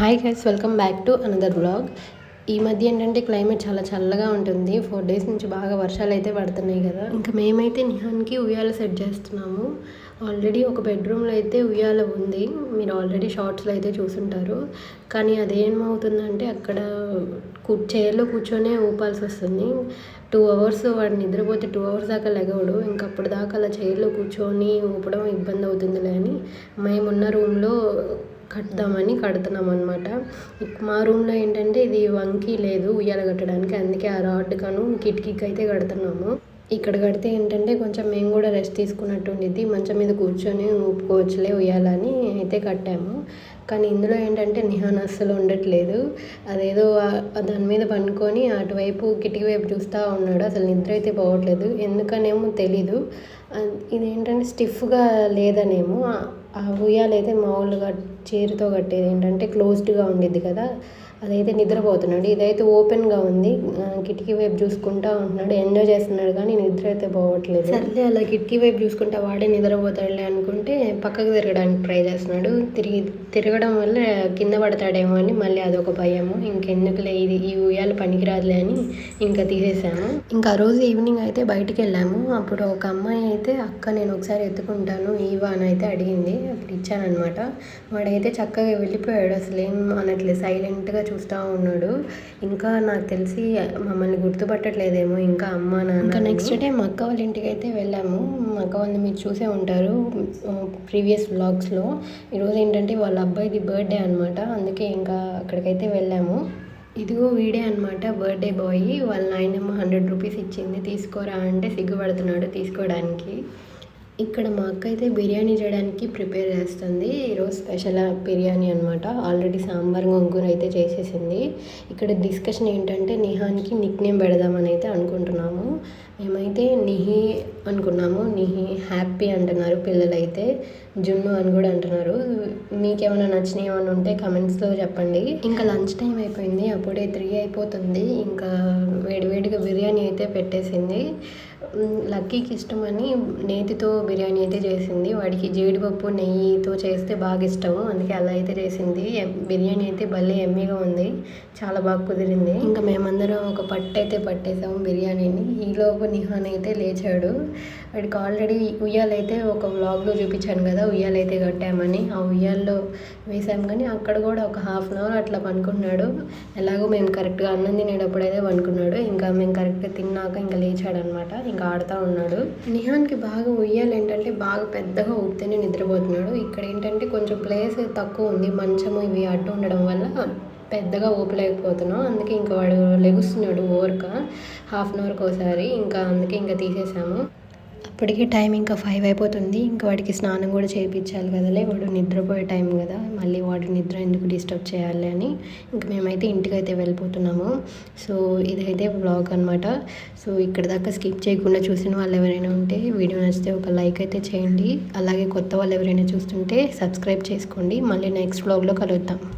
Hi guys welcome back to another blog ఈ మధ్య ఏంటంటే క్లైమేట్ చాలా చల్లగా ఉంటుంది. ఫోర్ డేస్ నుంచి బాగా వర్షాలు అయితే పడుతున్నాయి కదా. ఇంకా మేమైతే నిహాన్కి ఉయ్యాల సెట్ చేస్తున్నాము. ఆల్రెడీ ఒక బెడ్రూమ్లో అయితే ఉయ్యాల ఉంది. మీరు ఆల్రెడీ షార్ట్స్లో అయితే చూసుంటారు. కానీ అదేమవుతుందంటే అక్కడ కూ చైర్లో కూర్చొనే ఊపాల్సి వస్తుంది టూ అవర్స్ వాడు నిద్రపోతే టూ అవర్స్ దాకా లెగవడు. ఇంక దాకా అలా చైర్లో కూర్చొని ఊపడం ఇబ్బంది అవుతుందిలే అని. మేమున్న రూమ్లో కడదామని కడుతున్నాం అనమాట మా రూమ్లో ఏంటంటే ఇది వంకి లేదు ఉయ్యాల కట్టడానికి అందుకే ఆ రాడ్ కను కిటికీకి అయితే కడుతున్నాము. ఇక్కడ కడితే ఏంటంటే కొంచెం మేము కూడా రెస్ట్ తీసుకున్నట్టు ఉండిద్ది మంచం మీద కూర్చొని ఊపుకోవచ్చులే ఉయ్యాలని అయితే కట్టాము. కానీ ఇందులో ఏంటంటే నిహాన్ అస్సలు ఉండట్లేదు. అదేదో దాని మీద పండుకొని అటువైపు కిటికీ వైపు చూస్తూ ఉన్నాడు. అసలు నిద్ర అయితే పోవట్లేదు. ఎందుకనేమో తెలీదు. ఇదేంటంటే స్టిఫ్గా లేదనేమో. ఆ ఉయ్యాలైతే మామూలుగా చీరతో కట్టేది ఏంటంటే క్లోజ్డ్గా ఉండిద్ది కదా. అదైతే నిద్రపోతున్నాడు. ఇదైతే ఓపెన్గా ఉంది. కిటికీ వైపు చూసుకుంటా ఉంటున్నాడు. ఎంజాయ్ చేస్తున్నాడు కానీ నిద్ర అయితే పోవట్లేదు. సర్లే అలా కిటికీ వైపు చూసుకుంటా వాడే నిద్రపోతాడులే అనుకుంటే పక్కకు తిరగడానికి ట్రై చేస్తున్నాడు. తిరిగి తిరగ తిరగడం వల్ల కింద పడతాడేమో అని మళ్ళీ అదొక భయము. ఇంకెందుకులే ఇది ఈ ఉయ్యాలు పనికిరాదులే అని ఇంకా తీసేసాము. ఇంకా ఆ రోజు ఈవినింగ్ అయితే బయటికి వెళ్ళాము అప్పుడు ఒక అమ్మాయి అయితే అక్క నేను ఒకసారి ఎత్తుకుంటాను ఈవా అని అయితే అడిగింది. అప్పుడు ఇచ్చానమాట వాడైతే చక్కగా వెళ్ళిపోయాడు. అసలు ఏం అనట్లేదు సైలెంట్గా చూస్తూ ఉన్నాడు. ఇంకా నాకు తెలిసి మమ్మల్ని గుర్తుపట్టట్లేదేమో ఇంకా అమ్మ నాన్న ఇంకా నెక్స్ట్ డే మా అక్క వాళ్ళ ఇంటికి అయితే వెళ్ళాము. మా అక్క వాళ్ళని మీరు చూసే ఉంటారు ప్రీవియస్ వ్లాగ్స్లో. ఈరోజు ఏంటంటే వాళ్ళ అబ్బాయి ఇది బర్త్డే అనమాట అందుకే ఇంకా అక్కడికైతే వెళ్ళాము. ఇదిగో వీడే అనమాట బర్త్డే బాయ్. వాళ్ళ నాయనమ్మ హండ్రెడ్ రూపీస్ ఇచ్చింది. తీసుకోరా అంటే సిగ్గుపడుతున్నాడు తీసుకోవడానికి. ఇక్కడ మా అక్క అయితే బిర్యానీ చేయడానికి ప్రిపేర్ చేస్తుంది. ఈరోజు స్పెషల్ బిర్యానీ అనమాట ఆల్రెడీ సాంబార్ గొంగూర అయితే చేసేసింది. ఇక్కడ డిస్కషన్ ఏంటంటే నిహాన్కి నిక్ నేమ్ పెడదామని అయితే అనుకుంటున్నాము. మేమైతే నిహి అనుకున్నాము. నీ హ్యాపీ అంటున్నారు పిల్లలైతే. జున్ను అని కూడా అంటున్నారు. మీకేమైనా నచ్చినవి ఏమైనా ఉంటే కమెంట్స్లో చెప్పండి. ఇంకా లంచ్ టైం అయిపోయింది. అప్పుడే త్రీ అయిపోతుంది. ఇంకా వేడివేడిగా బిర్యానీ అయితే పెట్టేసింది. లక్కీకి ఇష్టమని నేతితో బిర్యానీ అయితే చేసింది. వాడికి జీడిపప్పు నెయ్యితో చేస్తే బాగా ఇష్టము. అందుకే అలా అయితే చేసింది. బిర్యానీ అయితే భలే ఎమ్మీగా ఉంది. చాలా బాగా కుదిరింది. ఇంకా మేమందరం ఒక పట్టు అయితే పట్టేసాము బిర్యానీని. ఈలోపు నిహాన్ అయితే లేచాడు. వాడికి ఆల్రెడీ ఉయ్యాలైతే ఒక వ్లాగ్లో చూపించాను కదా ఉయ్యాలైతే కట్టామని. ఆ ఉయ్యాల్లో వేసాము కానీ అక్కడ కూడా ఒక హాఫ్ అన్ అవర్ అట్లా పనుకున్నాడు. ఎలాగో మేము కరెక్ట్గా అన్నం తినేటప్పుడు అయితే పనుకున్నాడు. ఇంకా మేము కరెక్ట్గా తిన్నాక ఇంకా లేచాడనమాట ఇంకా ఆడుతూ ఉన్నాడు. నిహాన్కి బాగా ఉయ్యాలు ఏంటంటే బాగా పెద్దగా ఊపితేనే నిద్రపోతున్నాడు. ఇక్కడ ఏంటంటే కొంచెం ప్లేస్ తక్కువ ఉంది. మంచము ఇవి అడ్డు ఉండడం వల్ల పెద్దగా ఊపలేకపోతున్నాం. అందుకే ఇంకా వాడు లెగుస్తున్నాడు ఓర్క హాఫ్ అన్ అవర్కి ఒకసారి. ఇంకా అందుకే ఇంకా తీసేసాము. అప్పటికే టైం ఇంకా ఫైవ్ అయిపోతుంది. ఇంకా వాడికి స్నానం కూడా చేయించాలి కదలే. వాడు నిద్రపోయే టైం కదా. మళ్ళీ వాడి నిద్ర ఎందుకు డిస్టర్బ్ చేయాలి అని ఇంకా మేమైతే ఇంటికి అయితే వెళ్ళిపోతున్నాము. సో ఇదైతే బ్లాగ్ అనమాట సో ఇక్కడ దాకా స్కిప్ చేయకుండా చూసిన వాళ్ళు ఎవరైనా ఉంటే వీడియో నచ్చితే ఒక లైక్ అయితే చేయండి. అలాగే కొత్త వాళ్ళు ఎవరైనా చూస్తుంటే సబ్స్క్రైబ్ చేసుకోండి. మళ్ళీ నెక్స్ట్ బ్లాగ్లో కలుద్దాం.